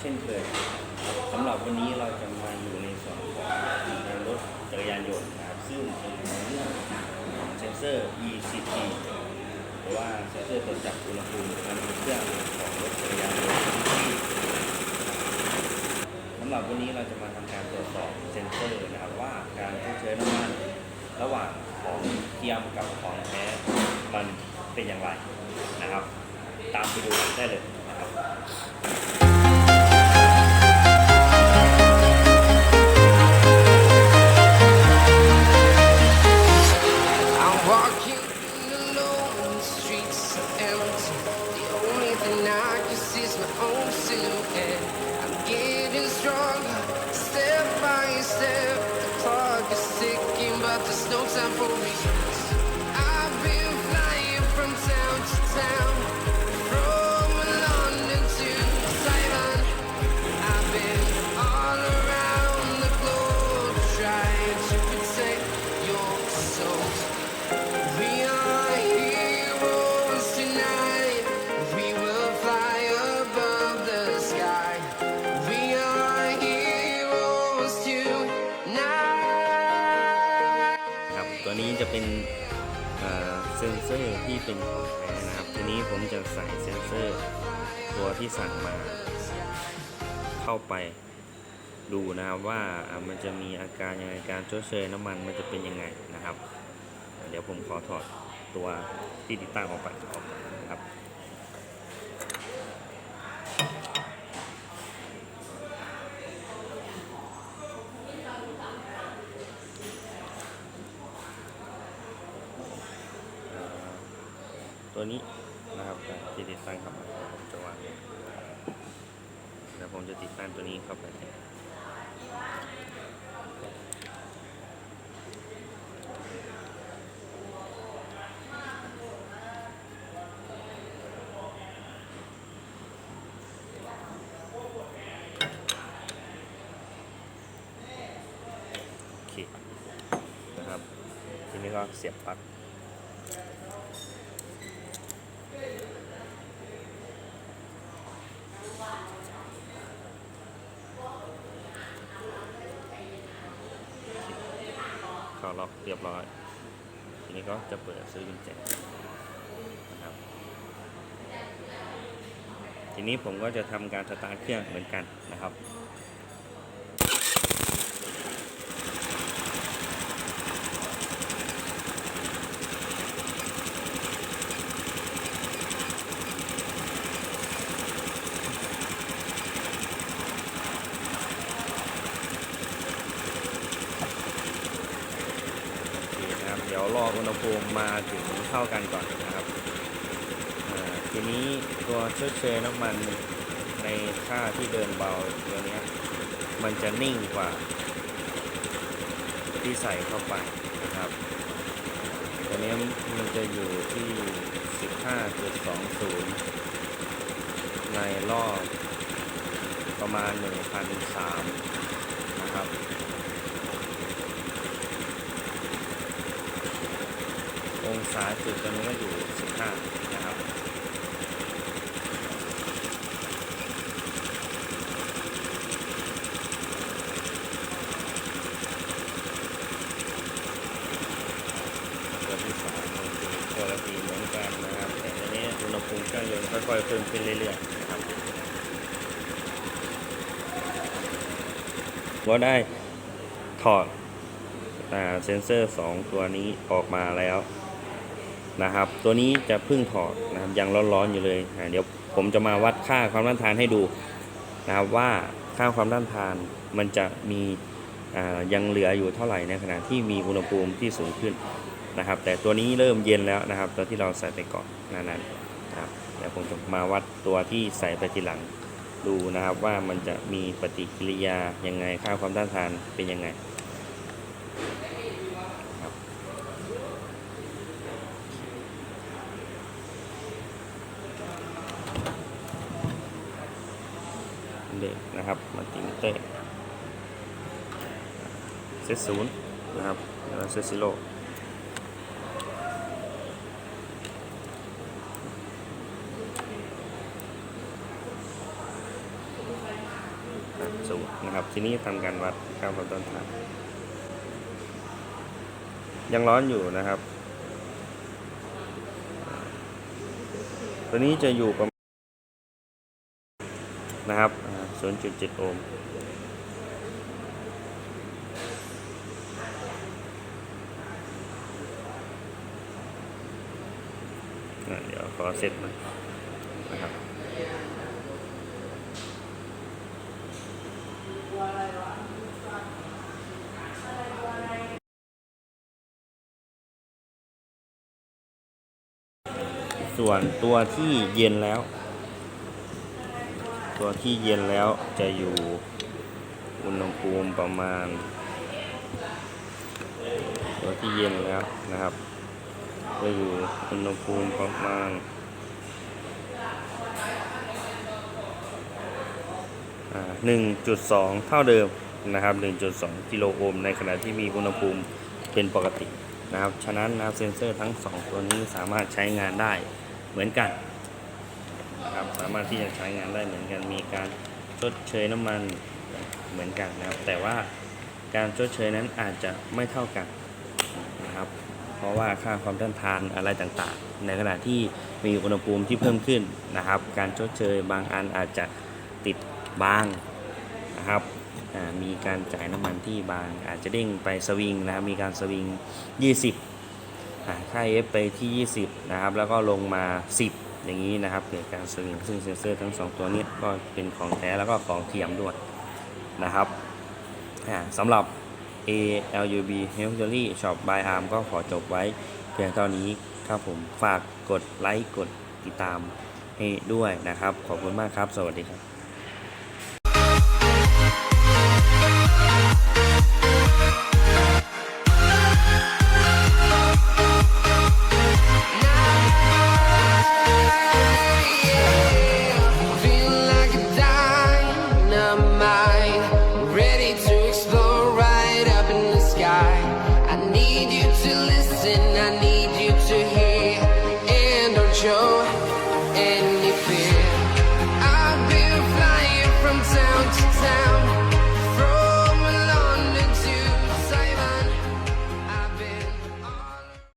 เช่นเคยสำหรับวันนี้เราจะมาอยู่ในส่วนของรถจักรยานยนต์นะครับซึ่งเป็นเรื่องของเซนเซอร์ ECT หรือว่าเซนเซอร์ตรวจจับอุณหภูมิภายในเครื่องของรถจักรยานยนต์สำหรับวันนี้เราจะมาทำการตรวจสอบเซนเซอร์นะครับว่าการชดเชยน้ำมันระหว่างของเทียมกับของแท้มันเป็นอย่างไรนะครับ ตามไปดูได้เลย ที่เป็นของแท้นะครับ ทีนี้ผมจะใส่เซนเซอร์ตัวที่สั่งมาเข้าไปดูนะครับว่ามันจะมีอาการยังไงการชดเชยน้ำมันมันจะเป็นยังไงนะครับ เดี๋ยวผมขอถอดตัวที่ติดตั้งออกไปออกนะครับ ตัว นี้นะครับที่ติดตั้งเข้ามาผมจะวางแล้วผมจะติดตั้งตัวนี้เข้าไปนะครับ ทีนี้ก็เสียบปลั๊ก ล็อกเรียบร้อย ทีนี้ก็จะเปิดซื้อกุญแจนะครับ ทีนี้ผมก็จะทำการสตาร์ทเครื่องเหมือนกันนะครับ โอเคนะครับ เดี๋ยวร ออุณหภูมิมาถึงเท่ากันก่อนนะครับทีนี้ตัวเชดเชยน้ำมันในค่าที่เดินเบาตัวนี้มันจะนิ่งกว่า ที่ใส่เข้าไปนะครับตัวนี้มันจะอยู่ที่ 15.20 ในรอบประมาณ 1,003นะครับ องศาจุดตอนนี้ก็อยู่ 15 นะครับ ตัวที่สามก็คือตัวละสีเหมือนกันนะครับ แต่อันนี้อุณหภูมิเครื่องยนต์ค่อยๆเพิ่มขึ้นเรื่อยๆนะครับก็ได้ถอดอ่าเซนเซอร์ 2 ตัวนี้ออกมาแล้ว นะครับ ตัวนี้จะเพิ่งถอดนะครับยังร้อนๆอยู่เลยเดี๋ยวผมจะมาวัดค่าความต้านทานให้ดูนะครับว่าค่าความต้านทานมันจะมียังเหลืออยู่เท่าไหร่ในขณะที่มีอุณหภูมิที่สูงขึ้นนะครับ แต่ตัวนี้เริ่มเย็นแล้วนะครับ ตัวที่เราใส่ไปก่อนานั้นนะครับเดี๋ยวผมจะมาวัดตัวที่ใส่ไปทีหลังดูนะครับว่ามันจะมีปฏิกิริยายังไงค่าความต้านทานเป็นยังไง เด็กนะครับ มาติงเต้เซตศูนย์นะครับแล้วเซตซิโร่คศูนย์นะครับ ทีนี้ทำการวัดค่าความต้านทานยังร้อนอยู่นะครับ ตัวนี้จะอยู่ประมาณนะครับ 0.7 โอห์มเดี๋ยวขอเซตหน่อยนะครับส่วนตัวที่เย็นแล้ว ตัวที่เย็นแล้วจะอยู่อุณหภูมิประมาณ ตัวที่เย็นแล้วนะครับจะอยู่อุณหภูมิประมาณหนึ่งจุดสองเท่าเดิมนะครับ 1.2 กิโลโอห์มในขณะที่มีอุณหภูมิเป็นปกตินะครับ ฉะนั้นนะครับเซนเซอร์ทั้ง 2 ตัวนี้สามารถใช้งานได้เหมือนกัน นะครับสามารถที่จะใช้งานได้เหมือนกัน มีการชดเชยน้ำมันเหมือนกันนะครับ แต่ว่าการชดเชยนั้นอาจจะไม่เท่ากันนะครับ เพราะว่าค่าความต้านทานอะไรต่างๆ ในขณะที่มีอุณหภูมิที่เพิ่มขึ้นนะครับ การชดเชยบางอันอาจจะติดบางนะครับมีการจ่ายน้ำมันที่บาง อาจจะเด้งไปสวิงนะครับมีการสวิง 20อ่าค่า F ไปที่ 20 นะครับ แล้วก็ลงมา 10 อย่างนี้นะครับเกิดการสวิงซึ่งเซนเซอร์ทั้งสองตัวนี้ก็เป็นของแท้แล้วก็ของเทียมด้วยนะครับสำหรับ ALUB h e a l t h y Shop by Arm ก็ขอจบไว้เพียงเท่านี้ครับผมฝากกดไลค์กดติดตามให้ด้วยนะครับ ขอบคุณมากครับ สวัสดีครับ